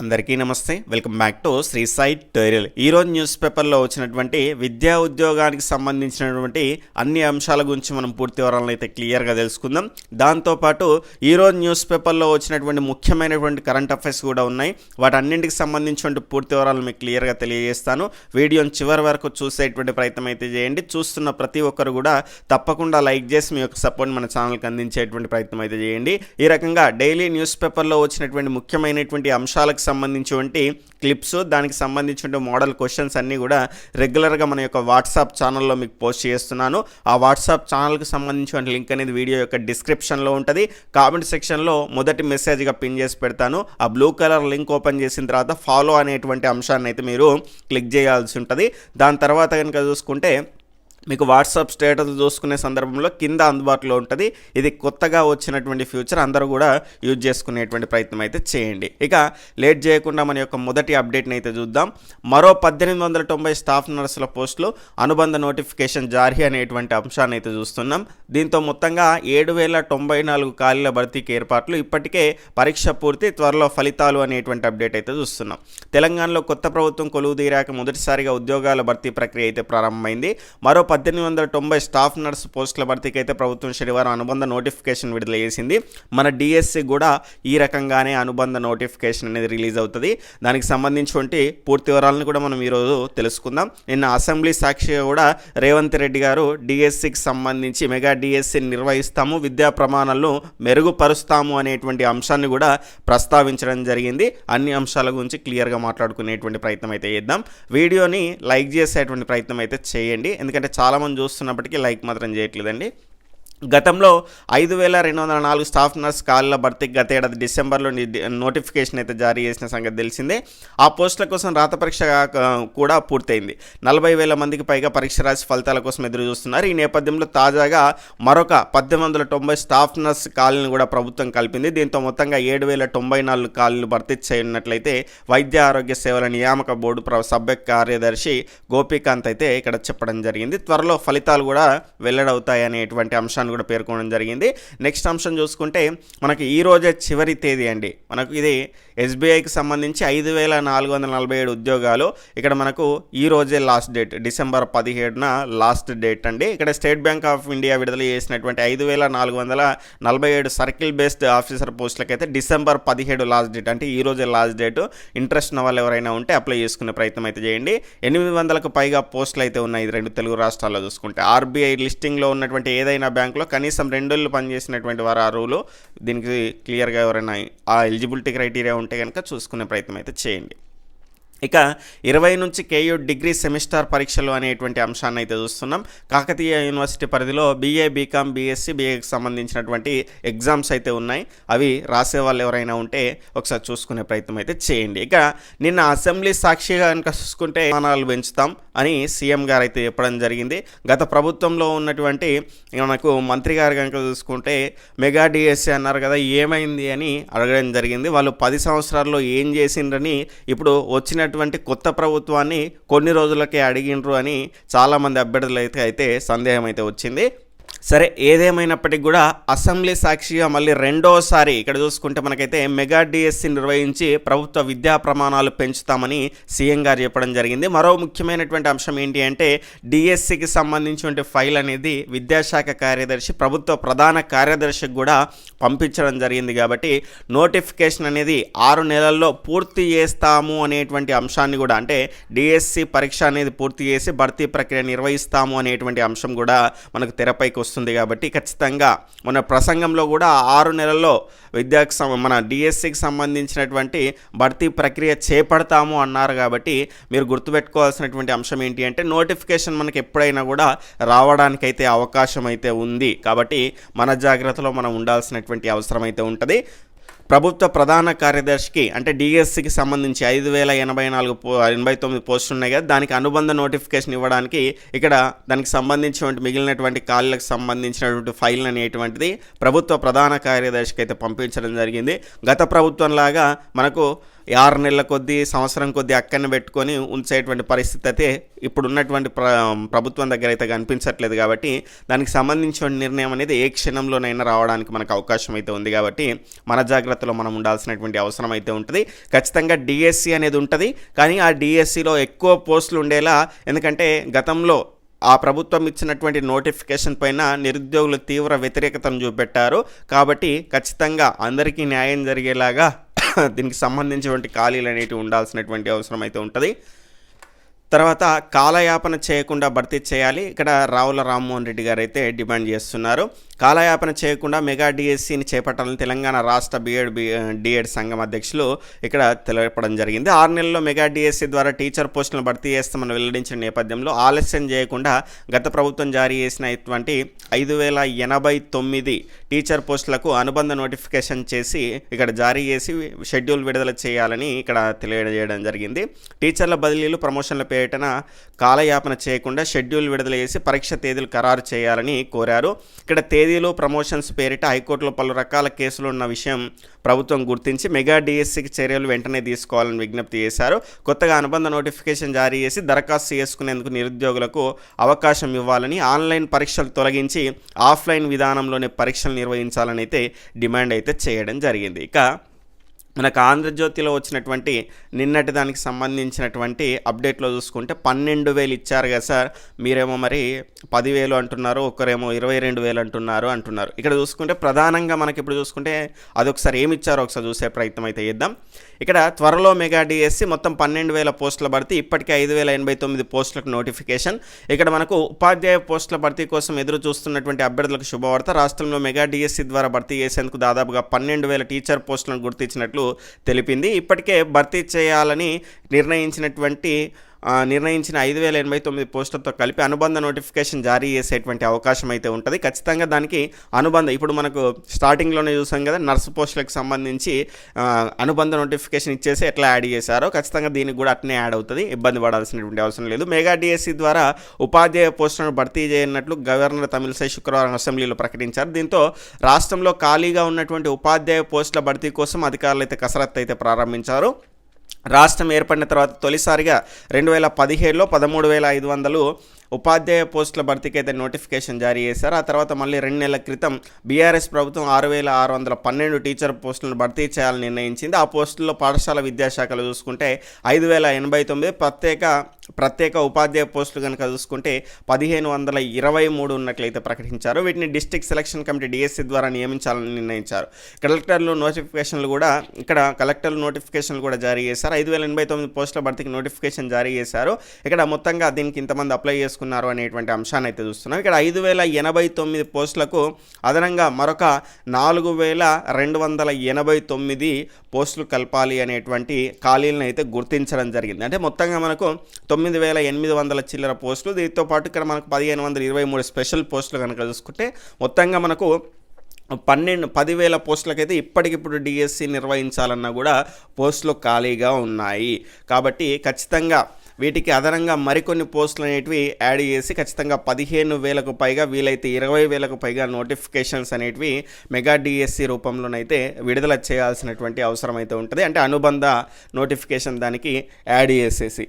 అందరికీ నమస్తే. Welcome back to Sri site torial ఈరోజు న్యూస్ పేపర్లో వచ్చినటువంటి విద్యా ఉద్యోగానికి సంబంధించినటువంటి అన్ని అంశాల గురించి మనం పూర్తి వివరాలను అయితే క్లియర్గా తెలుసుకుందాం. దాంతోపాటు ఈరోజు న్యూస్ పేపర్లో వచ్చినటువంటి ముఖ్యమైనటువంటి కరెంట్ అఫైర్స్ కూడా ఉన్నాయి. వాటన్నింటికి సంబంధించినటువంటి పూర్తి వివరాలు మీకు క్లియర్గా తెలియజేస్తాను. వీడియోని చివరి వరకు చూసేటువంటి ప్రయత్నం అయితే చేయండి. చూస్తున్న ప్రతి ఒక్కరు కూడా తప్పకుండా లైక్ చేసి మీ యొక్క సపోర్ట్ మన ఛానల్కి అందించేటువంటి ప్రయత్నం అయితే చేయండి. ఈ రకంగా డైలీ న్యూస్ పేపర్లో వచ్చినటువంటి ముఖ్యమైనటువంటి అంశాలకు సంబంధించినటువంటి క్లిప్స్ దానికి సంబంధించిన మోడల్ క్వశ్చన్స్ అన్నీ కూడా రెగ్యులర్గా మన యొక్క వాట్సాప్ ఛానల్లో మీకు పోస్ట్ చేస్తున్నాను. ఆ వాట్సాప్ ఛానల్కి సంబంధించిన లింక్ అనేది వీడియో యొక్క డిస్క్రిప్షన్లో ఉంటుంది. కామెంట్ సెక్షన్లో మొదటి మెసేజ్గా పిన్ చేసి పెడతాను. ఆ బ్లూ కలర్ లింక్ ఓపెన్ చేసిన తర్వాత ఫాలో అనేటువంటి అంశాన్ని అయితే మీరు క్లిక్ చేయాల్సి ఉంటుంది. దాని తర్వాత కనుక చూసుకుంటే మీకు వాట్సాప్ స్టేటస్ చూసుకునే సందర్భంలో కింద అందుబాటులో ఉంటుంది. ఇది కొత్తగా వచ్చినటువంటి ఫ్యూచర్ అందరూ కూడా యూజ్ చేసుకునేటువంటి ప్రయత్నం అయితే చేయండి. ఇక లేట్ చేయకుండా మన యొక్క మొదటి అప్డేట్ని అయితే చూద్దాం. మరో పద్దెనిమిది వందల తొంభై స్టాఫ్ నర్సుల పోస్టులు అనుబంధ నోటిఫికేషన్ జారీ అనేటువంటి అంశాన్ని అయితే చూస్తున్నాం. దీంతో మొత్తంగా ఏడు వేల తొంభై నాలుగు ఖాళీల భర్తీకి ఏర్పాట్లు ఇప్పటికే పరీక్ష పూర్తి త్వరలో ఫలితాలు అనేటువంటి అప్డేట్ అయితే చూస్తున్నాం. తెలంగాణలో కొత్త ప్రభుత్వం కొలువు తీరాక మొదటిసారిగా ఉద్యోగాల భర్తీ ప్రక్రియ అయితే ప్రారంభమైంది. మరో పద్దెనిమిది వందల తొంభై స్టాఫ్ నర్స్ పోస్టుల భర్తీకి అయితే ప్రభుత్వం శనివారం అనుబంధ నోటిఫికేషన్ విడుదల చేసింది. మన డిఎస్సి కూడా ఈ రకంగానే అనుబంధ నోటిఫికేషన్ అనేది రిలీజ్ అవుతుంది. దానికి సంబంధించి పూర్తి వివరాలను కూడా మనం ఈరోజు తెలుసుకుందాం. నిన్న అసెంబ్లీ సాక్షిగా కూడా రేవంత్ రెడ్డి గారు డిఎస్సికి సంబంధించి మెగా డిఎస్సి నిర్వహిస్తాము విద్యా ప్రమాణాలను మెరుగుపరుస్తాము అనేటువంటి అంశాన్ని కూడా ప్రస్తావించడం జరిగింది. అన్ని అంశాల గురించి క్లియర్గా మాట్లాడుకునేటువంటి ప్రయత్నం అయితే చేద్దాం. వీడియోని లైక్ చేసేటువంటి ప్రయత్నం అయితే చేయండి. ఎందుకంటే చాలామంది చూస్తున్నప్పటికీ లైక్ మాత్రం చేయట్లేదండి. గతంలో ఐదు వేల రెండు వందల నాలుగు స్టాఫ్ నర్స్ ఖాళీల భర్తీకి గత ఏడాది డిసెంబర్లో నోటిఫికేషన్ అయితే జారీ చేసిన సంగతి తెలిసిందే. ఆ పోస్టుల కోసం రాత పరీక్ష కూడా పూర్తయింది. నలభై వేల మందికి పైగా పరీక్ష రాసి ఫలితాల కోసం ఎదురు చూస్తున్నారు ఈ నేపథ్యంలో తాజాగా మరొక పద్దెనిమిది వందల తొంభై స్టాఫ్ నర్స్ ఖాళీలను కూడా ప్రభుత్వం కల్పింది. దీంతో మొత్తంగా ఏడు వేల తొంభై నాలుగు ఖాళీలు భర్తీ చేయనున్నట్లయితే వైద్య ఆరోగ్య సేవల నియామక బోర్డు ప్ర సభ్య కార్యదర్శి గోపీకాంత్ అయితే ఇక్కడ చెప్పడం జరిగింది. త్వరలో ఫలితాలు కూడా వెల్లడవుతాయనేటువంటి అంశాన్ని అంశాన్ని కూడా పేర్కొనడం జరిగింది. నెక్స్ట్ అంశం చూసుకుంటే మనకి ఈ రోజే చివరి తేదీ అండి. మనకు ఇది ఎస్బీఐకి సంబంధించి ఐదు వేల నాలుగు వందల నలభై ఏడు ఉద్యోగాలు. ఇక్కడ మనకు ఈ రోజే లాస్ట్ డేట్ డిసెంబర్ పదిహేడున లాస్ట్ డేట్ అండి. ఇక్కడ స్టేట్ బ్యాంక్ ఆఫ్ ఇండియా విడుదల చేసినటువంటి ఐదు వేల నాలుగు వందల నలభై ఏడు సర్కిల్ బేస్డ్ ఆఫీసర్ పోస్టులకైతే డిసెంబర్ పదిహేడు లాస్ట్ డేట్. అంటే ఈ రోజే లాస్ట్ డేట్. ఇంట్రెస్ట్ ఉన్న వాళ్ళు ఎవరైనా ఉంటే అప్లై చేసుకునే ప్రయత్నం అయితే చేయండి. ఎనిమిది వందలకు పైగా పోస్టులు అయితే ఉన్నాయి. రెండు తెలుగు రాష్ట్రాల్లో చూసుకుంటే. ఆర్బీఐ లిస్టింగ్లో ఉన్నటువంటి ఏదైనా బ్యాంకులో కనీసం రెండేళ్ళు పనిచేసినటువంటి వారు అర్హులు దీనికి క్లియర్గా ఎవరైనా ఆ ఎలిజిబిలిటీ క్రైటీరియా ఉంటే కనుక చూసుకునే ప్రయత్నం అయితే చేయండి. ఇక ఇరవై నుంచి కేయూ డిగ్రీ సెమిస్టర్ పరీక్షలు అనేటువంటి అంశాన్ని అయితే చూస్తున్నాం. కాకతీయ యూనివర్సిటీ పరిధిలో బీఏ బీకామ్ బీఎస్సీ బీఏకి సంబంధించినటువంటి ఎగ్జామ్స్ అయితే ఉన్నాయి. అవి రాసే వాళ్ళు ఎవరైనా ఉంటే ఒకసారి చూసుకునే ప్రయత్నం అయితే చేయండి. ఇక నిన్న అసెంబ్లీ సాక్షిగా కనుక చూసుకుంటే విమానాలు పెంచుతాం అని సీఎం గారు అయితే చెప్పడం జరిగింది. గత ప్రభుత్వంలో ఉన్నటువంటి మనకు మంత్రి గారు కనుక చూసుకుంటే మెగా డిఎస్సీ అన్నారు కదా ఏమైంది అని అడగడం జరిగింది. వాళ్ళు పది సంవత్సరాల్లో ఏం చేసిండ్రని ఇప్పుడు వచ్చిన వచ్చినటువంటి కొత్త ప్రభుత్వాన్ని కొన్ని రోజులకే అడిగిండ్రు అని చాలామంది అభ్యర్థులు అయితే అయితే సందేహం అయితే వచ్చింది. సరే ఏదేమైనప్పటికీ కూడా అసెంబ్లీ సాక్షిగా మళ్ళీ రెండోసారి ఇక్కడ చూసుకుంటే మనకైతే మెగా డిఎస్సి నిర్వహించి ప్రభుత్వ విద్యా ప్రమాణాలు పెంచుతామని సీఎం గారు చెప్పడం జరిగింది. మరో ముఖ్యమైనటువంటి అంశం ఏంటి అంటే డిఎస్సికి సంబంధించిన ఫైల్ అనేది విద్యాశాఖ కార్యదర్శి ప్రభుత్వ ప్రధాన కార్యదర్శికి కూడా పంపించడం జరిగింది కాబట్టి నోటిఫికేషన్ అనేది ఆరు నెలల్లో పూర్తి చేస్తాము అనేటువంటి అంశాన్ని కూడా అంటే డిఎస్సి పరీక్ష అనేది పూర్తి చేసి భర్తీ ప్రక్రియ నిర్వహిస్తాము అనేటువంటి అంశం కూడా మనకు తెరపైకి వస్తుంది కాబట్టి ఖచ్చితంగా మన ప్రసంగంలో కూడా ఆరు నెలల్లో విద్యాకు సం- మన డిఎస్సికి సంబంధించినటువంటి భర్తీ ప్రక్రియ చేపడతాము అన్నారు కాబట్టి మీరు గుర్తుపెట్టుకోవాల్సినటువంటి అంశం ఏంటి అంటే నోటిఫికేషన్ మనకి ఎప్పుడైనా కూడా రావడానికైతే అవకాశం అయితే ఉంది కాబట్టి మన జాగ్రత్తలో మనం ఉండాల్సినటువంటి అవసరం అయితే ఉంటుంది. ప్రభుత్వ ప్రధాన కార్యదర్శికి అంటే డిఎస్సికి సంబంధించి ఐదు వేల ఎనభై నాలుగు ఎనభై తొమ్మిది పోస్టులు ఉన్నాయి కదా దానికి అనుబంధ నోటిఫికేషన్ ఇవ్వడానికి ఇక్కడ దానికి సంబంధించినటువంటి మిగిలినటువంటి ఖాళీలకు సంబంధించినటువంటి ఫైల్ అనేటువంటిది ప్రభుత్వ ప్రధాన కార్యదర్శికి అయితే పంపించడం జరిగింది. గత ప్రభుత్వం లాగా మనకు ఆరు నెలల కొద్దీ సంవత్సరం కొద్దీ అక్కడనే పెట్టుకొని ఉంచేటువంటి పరిస్థితి అయితే ఇప్పుడున్నటువంటి ప్ర ప్రభుత్వం దగ్గర అయితే కనిపించట్లేదు కాబట్టి దానికి సంబంధించిన నిర్ణయం అనేది ఏ క్షణంలోనైనా రావడానికి మనకు అవకాశం అయితే ఉంది కాబట్టి మన జాగ్రత్తలో మనం ఉండాల్సినటువంటి అవసరం అయితే ఉంటుంది. ఖచ్చితంగా డిఎస్సి అనేది ఉంటుంది. కానీ ఆ డిఎస్సిలో ఎక్కువ పోస్టులు ఉండేలా ఎందుకంటే గతంలో ఆ ప్రభుత్వం ఇచ్చినటువంటి నోటిఫికేషన్ పైన నిరుద్యోగులు తీవ్ర వ్యతిరేకతను చూపెట్టారు. కాబట్టి ఖచ్చితంగా అందరికీ న్యాయం జరిగేలాగా దీనికి సంబంధించినటువంటి ఖాళీలు అనేటివి ఉండాల్సినటువంటి అవసరం అయితే ఉంటుంది. తర్వాత కాలయాపన చేయకుండా భర్తీ చేయాలి. ఇక్కడ రావుల రామ్మోహన్ రెడ్డి గారు అయితే డిమాండ్ చేస్తున్నారు. కాలయాపన చేయకుండా మెగా డిఎస్సిని చేపట్టాలని తెలంగాణ రాష్ట్ర బిఎడ్ బి డిఎడ్ సంఘం అధ్యక్షులు ఇక్కడ తెలపడం జరిగింది. ఆరు నెలల్లో మెగా డిఎస్సి ద్వారా టీచర్ పోస్టులను భర్తీ చేస్తామని వెల్లడించిన నేపథ్యంలో ఆలస్యం చేయకుండా గత ప్రభుత్వం జారీ చేసిన ఇటువంటి ఐదు వేల ఎనభై తొమ్మిది టీచర్ పోస్టులకు అనుబంధ నోటిఫికేషన్ చేసి ఇక్కడ జారీ చేసి షెడ్యూల్ విడుదల చేయాలని ఇక్కడ తెలియజేయడం జరిగింది. టీచర్ల బదిలీలు ప్రమోషన్ల పేరిటన కాలయాపన చేయకుండా షెడ్యూల్ విడుదల చేసి పరీక్ష తేదీలు ఖరారు చేయాలని కోరారు. ఇక్కడ తేదీలు ప్రమోషన్స్ పేరిట హైకోర్టులో పలు రకాల కేసులు ఉన్న విషయం ప్రభుత్వం గుర్తించి మెగా డిఎస్సికి చర్యలు వెంటనే తీసుకోవాలని విజ్ఞప్తి చేశారు. కొత్తగా అనుబంధ నోటిఫికేషన్ జారీ చేసి దరఖాస్తు చేసుకునేందుకు నిరుద్యోగులకు అవకాశం ఇవ్వాలని ఆన్లైన్ పరీక్షలు తొలగించి ఆఫ్లైన్ విధానంలోనే పరీక్షలు నిర్వహించాలని అయితే డిమాండ్ అయితే చేయడం జరిగింది. ఇక మనకు ఆంధ్రజ్యోతిలో వచ్చినటువంటి నిన్నటి దానికి సంబంధించినటువంటి అప్డేట్లో చూసుకుంటే పన్నెండు వేలు ఇచ్చారు కదా సార్. మీరేమో మరి పదివేలు అంటున్నారు ఒకరేమో ఇరవై రెండు వేలు అంటున్నారు అంటున్నారు. ఇక్కడ చూసుకుంటే ప్రధానంగా మనకి ఇప్పుడు చూసుకుంటే అదొకసారి ఏమి ఇచ్చారో ఒకసారి చూసే ప్రయత్నం అయితే చేద్దాం. ఇక్కడ త్వరలో మెగా డిఎస్సి మొత్తం పన్నెండు వేల పోస్టుల భర్తీ ఇప్పటికే ఐదు వేల ఎనభై తొమ్మిది పోస్టులకు నోటిఫికేషన్. ఇక్కడ మనకు ఉపాధ్యాయ పోస్టుల భర్తీ కోసం ఎదురు చూస్తున్నటువంటి అభ్యర్థులకు శుభవార్త. రాష్ట్రంలో మెగా డిఎస్సి ద్వారా భర్తీ చేసేందుకు దాదాపుగా పన్నెండు వేల టీచర్ పోస్టులను గుర్తించినట్లు తెలిపింది. ఇప్పటికే భర్తీ చేయాలని నిర్ణయించినటువంటి నిర్ణయించిన ఐదు వేల ఎనభై తొమ్మిది పోస్టులతో కలిపి అనుబంధ నోటిఫికేషన్ జారీ చేసేటువంటి అవకాశం అయితే ఉంటుంది. ఖచ్చితంగా దానికి అనుబంధ ఇప్పుడు మనకు స్టార్టింగ్లోనే చూసాం కదా నర్సు పోస్టులకు సంబంధించి అనుబంధ నోటిఫికేషన్ ఇచ్చేసి ఎట్లా యాడ్ చేశారో ఖచ్చితంగా దీనికి కూడా అట్నే యాడ్ అవుతుంది. ఇబ్బంది పడాల్సినటువంటి అవసరం లేదు. మెగా డిఎస్సి ద్వారా ఉపాధ్యాయ పోస్టులను భర్తీ చేయనట్లు గవర్నర్ తమిళసై శుక్రవారం అసెంబ్లీలో ప్రకటించారు. దీంతో రాష్ట్రంలో ఖాళీగా ఉన్నటువంటి ఉపాధ్యాయ పోస్టుల భర్తీ కోసం అధికారులు అయితే కసరత్తు అయితే ప్రారంభించారు. రాష్ట్రం ఏర్పడిన తర్వాత తొలిసారిగా రెండు వేల పదిహేడులో పదమూడు వేల ఐదు వందలు ఉపాధ్యాయ పోస్టుల భర్తీకి అయితే నోటిఫికేషన్ జారీ చేశారు. ఆ తర్వాత మళ్ళీ రెండు నెలల క్రితం బీఆర్ఎస్ ప్రభుత్వం ఆరు వేల ఆరు వందల పన్నెండు టీచర్ పోస్టులను భర్తీ చేయాలని నిర్ణయించింది. ఆ పోస్టుల్లో పాఠశాల విద్యాశాఖలు చూసుకుంటే ఐదు వేల ఎనభై తొమ్మిది ప్రత్యేక ప్రత్యేక ఉపాధ్యాయ పోస్టులు కనుక చూసుకుంటే పదిహేను వందల ఇరవై మూడు ఉన్నట్లయితే ప్రకటించారు. వీటిని డిస్ట్రిక్ట్ సెలక్షన్ కమిటీ డిఎస్సి ద్వారా నియమించాలని నిర్ణయించారు. కలెక్టర్లు నోటిఫికేషన్లు కూడా ఇక్కడ కలెక్టర్లు నోటిఫికేషన్లు కూడా జారీ చేశారు. ఐదు వేల ఎనభై తొమ్మిది పోస్టుల భర్తీకి నోటిఫికేషన్ జారీ చేశారు. ఇక్కడ మొత్తంగా దీనికి ఇంతమంది అప్లై చేసుకున్నారు అనేటువంటి అంశాన్ని అయితే చూస్తున్నాం. ఇక్కడ ఐదు వేల ఎనభై తొమ్మిది పోస్టులకు అదనంగా మరొక నాలుగు వేల రెండు వందల ఎనభై తొమ్మిది పోస్టులు కలపాలి అనేటువంటి ఖాళీలను అయితే గుర్తించడం జరిగింది. అంటే మొత్తంగా మనకు తొమ్మిది వేల ఎనిమిది వందల చిల్లర పోస్టులు. దీంతో పాటు ఇక్కడ మనకు పదిహేను వందల ఇరవై మూడు స్పెషల్ పోస్టులు కనుక చూసుకుంటే మొత్తంగా మనకు పన్నెండు పదివేల పోస్టులకైతే ఇప్పటికిప్పుడు డిఎస్సి నిర్వహించాలన్నా కూడా పోస్టులు ఖాళీగా ఉన్నాయి. కాబట్టి ఖచ్చితంగా వీటికి అదనంగా మరికొన్ని పోస్టులు అనేటివి యాడ్ చేసి ఖచ్చితంగా పదిహేను వేలకు పైగా వీలైతే ఇరవై వేలకు పైగా నోటిఫికేషన్స్ అనేటివి మెగా డిఎస్సి రూపంలోనైతే విడుదల చేయాల్సినటువంటి అవసరం అయితే ఉంటుంది. అంటే అనుబంధ నోటిఫికేషన్ దానికి యాడ్ చేసేసి.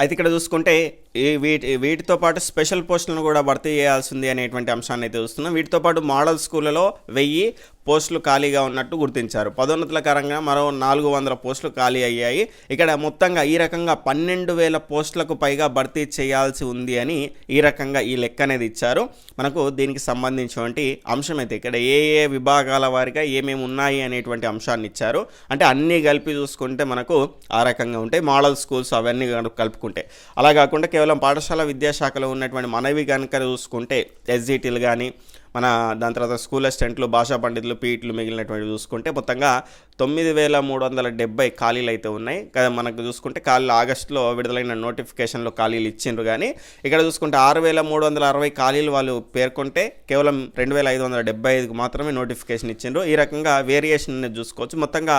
అయితే ఇక్కడ చూసుకుంటే ఈ వీటి వీటితో పాటు స్పెషల్ పోస్టులను కూడా భర్తీ చేయాల్సింది అనేటువంటి అంశాన్ని అయితే చూస్తున్నాం. వీటితో పాటు మోడల్ స్కూళ్ళలో వెయ్యి పోస్టులు ఖాళీగా ఉన్నట్టు గుర్తించారు. పదోన్నతుల కారణంగా మరో నాలుగు వందల పోస్టులు ఖాళీ అయ్యాయి. ఇక్కడ మొత్తంగా ఈ రకంగా పన్నెండు వేల పోస్టులకు పైగా భర్తీ చేయాల్సి ఉంది అని ఈ రకంగా ఈ లెక్క అనేది ఇచ్చారు. మనకు దీనికి సంబంధించినటువంటి అంశం అయితే ఇక్కడ ఏ ఏ విభాగాల వారిగా ఏమేమి ఉన్నాయి అనేటువంటి అంశాన్ని ఇచ్చారు. అంటే అన్నీ కలిపి చూసుకుంటే మనకు ఆ రకంగా ఉంటాయి. మోడల్ స్కూల్స్ అవన్నీ కనుక కలుపుకుంటే. అలా కాకుండా కేవలం పాఠశాల విద్యాశాఖలో ఉన్నటువంటి మనవి కనుక చూసుకుంటే ఎస్జిటీలు కానీ మన దాని తర్వాత స్కూల్ అసిస్టెంట్లు భాషా పండితులు పీట్లు మిగిలినటువంటి చూసుకుంటే మొత్తంగా తొమ్మిది వేల మూడు వందల డెబ్బై ఖాళీలు అయితే ఉన్నాయి. కదా మనకు చూసుకుంటే ఖాళీలు ఆగస్టులో విడుదలైన నోటిఫికేషన్లో ఖాళీలు ఇచ్చిండ్రు కానీ ఇక్కడ చూసుకుంటే ఆరు వేల మూడు వందల అరవై ఖాళీలు వాళ్ళు పేర్కొంటే కేవలం రెండు వేల ఐదు వందల డెబ్బై ఐదుకు మాత్రమే నోటిఫికేషన్ ఇచ్చిండ్రు. ఈ రకంగా వేరియేషన్ అనేది చూసుకోవచ్చు. మొత్తంగా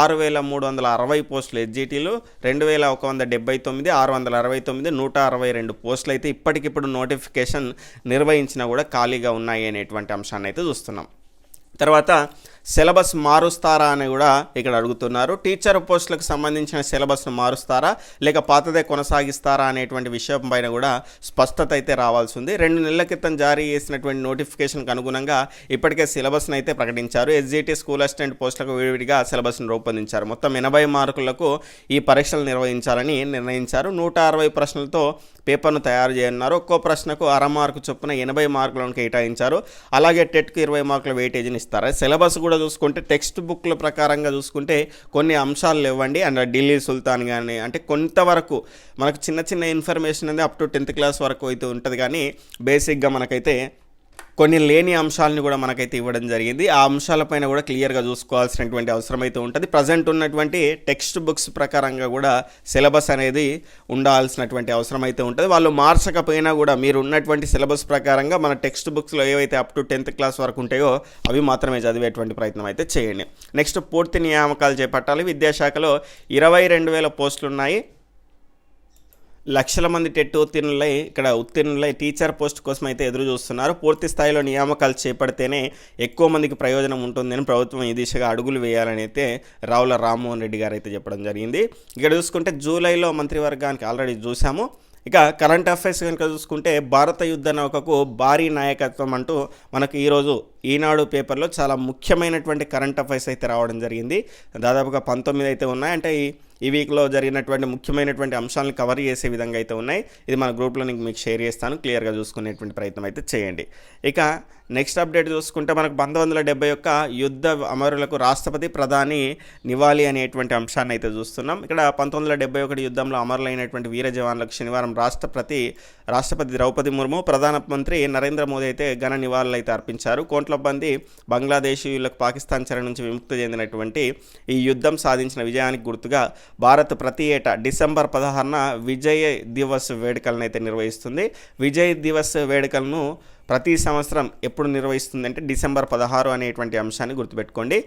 ఆరు వేల మూడు వందల అరవై పోస్టులు ఎస్జిటీలు రెండు వేల ఒక వంద డెబ్బై తొమ్మిది ఆరు వందల అరవై తొమ్మిది నూట అరవై రెండు పోస్టులు అయితే ఇప్పటికిప్పుడు నోటిఫికేషన్ నిర్వహించినా కూడా ఖాళీగా ఉన్నాయి అనేటువంటి అంశాన్ని అయితే చూస్తున్నాం. తర్వాత సిలబస్ మారుస్తారా అని కూడా ఇక్కడ అడుగుతున్నారు. టీచర్ పోస్టులకు సంబంధించిన సిలబస్ను మారుస్తారా? లేక పాతదే కొనసాగిస్తారా అనేటువంటి విషయం పైన కూడా స్పష్టత అయితే రావాల్సి ఉంది. రెండు నెలల క్రితం జారీ చేసినటువంటి నోటిఫికేషన్కి అనుగుణంగా ఇప్పటికే సిలబస్ను అయితే ప్రకటించారు. ఎస్జిటి స్కూల్ అసిస్టెంట్ పోస్టులకు విడివిడిగా సిలబస్ను రూపొందించారు. మొత్తం ఎనభై మార్కులకు ఈ పరీక్షలు నిర్వహించాలని నిర్ణయించారు. నూట అరవై ప్రశ్నలతో పేపర్ను తయారు చేయనున్నారు. ఒక్కో ప్రశ్నకు అర మార్కు చొప్పున ఎనభై మార్కులను కేటాయించారు. అలాగే టెట్కు ఇరవై మార్కుల వెయిటేజ్ని ఇస్తారు. సిలబస్ కూడా చూసుకుంటే టెక్స్ట్ బుక్ల ప్రకారంగా చూసుకుంటే కొన్ని అంశాలు ఇవ్వండి అండ్ ఢిల్లీ సుల్తాన్ కానీ అంటే కొంతవరకు మనకు చిన్న చిన్న ఇన్ఫర్మేషన్ అనేది అప్ టు టెన్త్ క్లాస్ వరకు అయితే ఉంటుంది. కానీ బేసిక్గా మనకైతే కొన్ని లేని అంశాలను కూడా మనకైతే ఇవ్వడం జరిగింది. ఆ అంశాలపైన కూడా క్లియర్గా చూసుకోవాల్సినటువంటి అవసరం అయితే ఉంటుంది. ప్రజెంట్ ఉన్నటువంటి టెక్స్ట్ బుక్స్ ప్రకారంగా కూడా సిలబస్ అనేది ఉండాల్సినటువంటి అవసరం అయితే ఉంటుంది. వాళ్ళు మార్చకపోయినా కూడా మీరు ఉన్నటువంటి సిలబస్ ప్రకారంగా మన టెక్స్ట్ బుక్స్లో ఏవైతే అప్ టు టెన్త్ క్లాస్ వరకు ఉంటాయో అవి మాత్రమే చదివేటువంటి ప్రయత్నం అయితే చేయండి. నెక్స్ట్ పూర్తి నియామకాలు చేపట్టాలి. విద్యాశాఖలో ఇరవై రెండు వేల పోస్టులు ఉన్నాయి లక్షల మంది టెట్ ఉత్తీర్ణులై ఇక్కడ ఉత్తీర్ణులై టీచర్ పోస్ట్ కోసం అయితే ఎదురు చూస్తున్నారు. పూర్తి స్థాయిలో నియామకాలు చేపడితేనే ఎక్కువ మందికి ప్రయోజనం ఉంటుందని ప్రభుత్వం ఈ దిశగా అడుగులు వేయాలని అయితే రావుల రామ్మోహన్ రెడ్డి గారు అయితే చెప్పడం జరిగింది. ఇక్కడ చూసుకుంటే జూలైలో మంత్రివర్గానికి ఆల్రెడీ చూసాము ఇక కరెంట్ అఫైర్స్ కనుక చూసుకుంటే భారత యుద్ధ నౌకకు భారీ నాయకత్వం అంటూ మనకు ఈరోజు ఈనాడు పేపర్లో చాలా ముఖ్యమైనటువంటి కరెంట్ అఫైర్స్ అయితే రావడం జరిగింది. దాదాపుగా పంతొమ్మిది అయితే ఉన్నాయి. అంటే ఈ ఈ వీక్లో జరిగినటువంటి ముఖ్యమైనటువంటి అంశాలను కవర్ చేసే విధంగా అయితే ఉన్నాయి. ఇది మన గ్రూప్లో నేను మీకు షేర్ చేస్తాను. క్లియర్గా చూసుకునేటువంటి ప్రయత్నం అయితే చేయండి. ఇక నెక్స్ట్ అప్డేట్ చూసుకుంటే మనకు పంతొమ్మిది వందల డెబ్బై యొక్క యుద్ధ అమరులకు రాష్ట్రపతి ప్రధాని నివాళి అనేటువంటి అంశాన్ని అయితే చూస్తున్నాం. ఇక్కడ పంతొమ్మిది వందల డెబ్బై ఒకటి యుద్ధంలో అమరులైనటువంటి వీర జవాన్లకు శనివారం రాష్ట్రపతి రాష్ట్రపతి ద్రౌపది ముర్ము ప్రధానమంత్రి నరేంద్ర మోదీ అయితే ఘన నివాళులు అయితే అర్పించారు. కోట్ల మంది బంగ్లాదేశీయులకు పాకిస్తాన్ చెర నుంచి విముక్తి చెందినటువంటి ఈ యుద్ధం సాధించిన విజయానికి గుర్తుగా భారత్ ప్రతి ఏటా డిసెంబర్ పదహారున విజయ్ దివస్ వేడుకలను అయితే నిర్వహిస్తుంది. విజయ్ దివస్ వేడుకలను ప్రతి సంవత్సరం ఎప్పుడు నిర్వహిస్తుంది అంటే డిసెంబర్ పదహారు అనేటువంటి అంశాన్ని గుర్తుపెట్టుకోండి.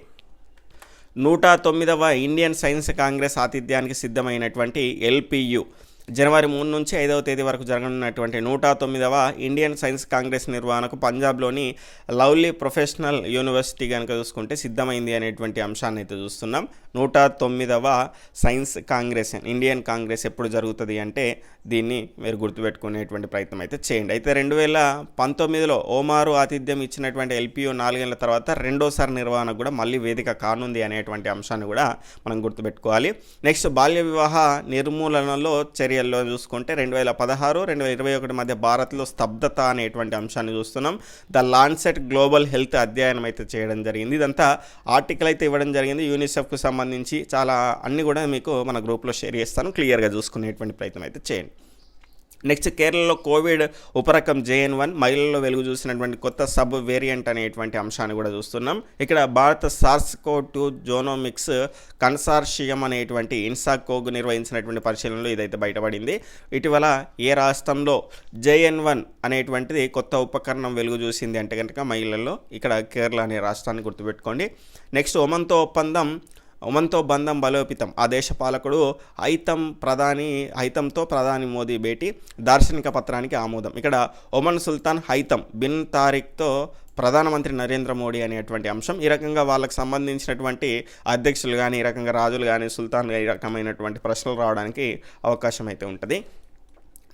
నూట తొమ్మిదవ ఇండియన్ సైన్స్ కాంగ్రెస్ ఆతిథ్యానికి సిద్ధమైనటువంటి ఎల్పియు జనవరి మూడు నుంచి ఐదవ తేదీ వరకు జరగనున్నటువంటి నూట తొమ్మిదవ ఇండియన్ సైన్స్ కాంగ్రెస్ నిర్వహణకు పంజాబ్లోని లవ్లీ ప్రొఫెషనల్ యూనివర్సిటీ కనుక చూసుకుంటే సిద్ధమైంది అనేటువంటి అంశాన్ని అయితే చూస్తున్నాం. నూట తొమ్మిదవ సైన్స్ కాంగ్రెస్ ఇండియన్ కాంగ్రెస్ ఎప్పుడు జరుగుతుంది అంటే దీన్ని మీరు గుర్తుపెట్టుకునేటువంటి ప్రయత్నం అయితే చేయండి. అయితే రెండు వేల పంతొమ్మిదిలో ఓమారు ఆతిథ్యం ఇచ్చినటువంటి ఎల్పియు నాలుగేళ్ళ తర్వాత రెండోసారి నిర్వహణకు కూడా మళ్ళీ వేదిక కానుంది అనేటువంటి అంశాన్ని కూడా మనం గుర్తుపెట్టుకోవాలి. నెక్స్ట్ బాల్య వివాహ నిర్మూలనలో చర్య చర్యల్లో చూసుకుంటే రెండు వేల పదహారు రెండు వేల ఇరవై ఒకటి మధ్య భారత్లో స్తబ్దత అనేటువంటి అంశాన్ని చూస్తున్నాం. ద లాన్సెట్ గ్లోబల్ హెల్త్ అధ్యయనం అయితే చేయడం జరిగింది. ఇదంతా ఆర్టికల్ అయితే ఇవ్వడం జరిగింది. యూనిసెఫ్కు సంబంధించి చాలా అన్ని కూడా మీకు మన గ్రూప్లో షేర్ చేస్తాను. క్లియర్గా చూసుకునేటువంటి ప్రయత్నం అయితే చేయండి. నెక్స్ట్ కేరళలో కోవిడ్ ఉపరకం జేఎన్ వన్ మహిళల్లో వెలుగు చూసినటువంటి కొత్త సబ్ వేరియంట్ అనేటువంటి అంశాన్ని కూడా చూస్తున్నాం. ఇక్కడ భారత సార్స్కో టూ జోనోమిక్స్ కన్సార్షియం అనేటువంటి ఇన్సాకోగ్ నిర్వహించినటువంటి పరిశీలనలో ఇదైతే బయటపడింది. ఇటీవల ఏ రాష్ట్రంలో జేఎన్ వన్ అనేటువంటిది కొత్త ఉపకరణం వెలుగు చూసింది అంటే కనుక మహిళల్లో ఇక్కడ కేరళ అనే రాష్ట్రాన్ని గుర్తుపెట్టుకోండి. నెక్స్ట్ ఒమన్తో ఒప్పందం ఒమన్తో బంధం బలోపేతం. ఆ దేశ పాలకుడు హైతం ప్రధాని హైతంతో ప్రధాని మోదీ భేటీ దార్శనిక పత్రానికి ఆమోదం. ఇక్కడ ఒమన్ సుల్తాన్ హైతం బిన్ తారిక్తో ప్రధానమంత్రి నరేంద్ర మోడీ అనేటువంటి అంశం. ఈ రకంగా వాళ్ళకి సంబంధించినటువంటి అధ్యక్షులు కానీ ఈ రకంగా రాజులు కానీ సుల్తాన్ ఈ రకమైనటువంటి ప్రశ్నలు రావడానికి అవకాశం అయితే ఉంటుంది.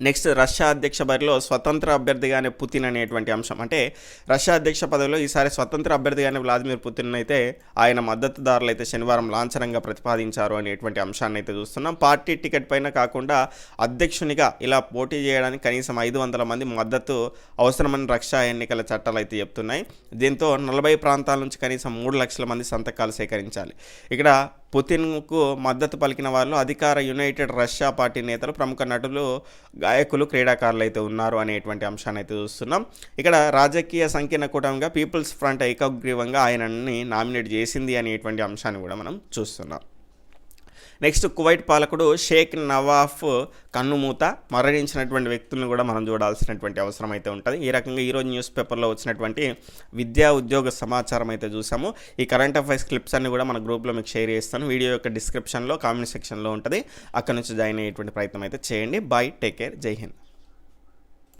నెక్స్ట్ రష్యా అధ్యక్ష బరిలో స్వతంత్ర అభ్యర్థిగానే పుతిన్ అనేటువంటి అంశం. అంటే రష్యా అధ్యక్ష పదవిలో ఈసారి స్వతంత్ర అభ్యర్థిగానే వ్లాదిమిర్ పుతిన్ అయితే ఆయన మద్దతుదారులు అయితే శనివారం లాంఛనంగా ప్రతిపాదించారు అనేటువంటి అంశాన్ని అయితే చూస్తున్నాం. పార్టీ టికెట్ పైన కాకుండా అధ్యక్షునిగా ఇలా పోటీ చేయడానికి కనీసం ఐదు వందల మంది మద్దతు అవసరమని రక్షా ఎన్నికల చట్టాలు అయితే చెప్తున్నాయి. దీంతో నలభై ప్రాంతాల నుంచి కనీసం మూడు లక్షల మంది సంతకాలు సేకరించాలి. ఇక్కడ పుతిన్కు మద్దతు పలికిన వాళ్ళు అధికార యునైటెడ్ రష్యా పార్టీ నేతలు ప్రముఖ నటులు గాయకులు క్రీడాకారులు అయితే ఉన్నారు అనేటువంటి అంశాన్ని అయితే చూస్తున్నాం. ఇక్కడ రాజకీయ సంకీర్ణ కూటమిగా పీపుల్స్ ఫ్రంట్ ఏకగ్రీవంగా ఆయనని నామినేట్ చేసింది అనేటువంటి అంశాన్ని కూడా మనం చూస్తున్నాం. నెక్స్ట్ కువైట్ పాలకుడు షేక్ నవాఫ్ కన్నుమూత మరణించినటువంటి వ్యక్తులను కూడా మనం చూడాల్సినటువంటి అవసరం అయితే ఉంటుంది. ఈ రకంగా ఈరోజు న్యూస్ పేపర్లో వచ్చినటువంటి విద్యా ఉద్యోగ సమాచారం అయితే చూసాము. ఈ కరెంట్ అఫైర్స్ క్లిప్స్ అన్ని కూడా మన గ్రూప్లో మీకు షేర్ చేస్తాను. వీడియో యొక్క డిస్క్రిప్షన్లో కామెంట్ సెక్షన్లో ఉంటుంది. అక్కడ నుంచి జాయిన్ అయ్యేటువంటి ప్రయత్నం అయితే చేయండి. Bye take care. Jai Hind.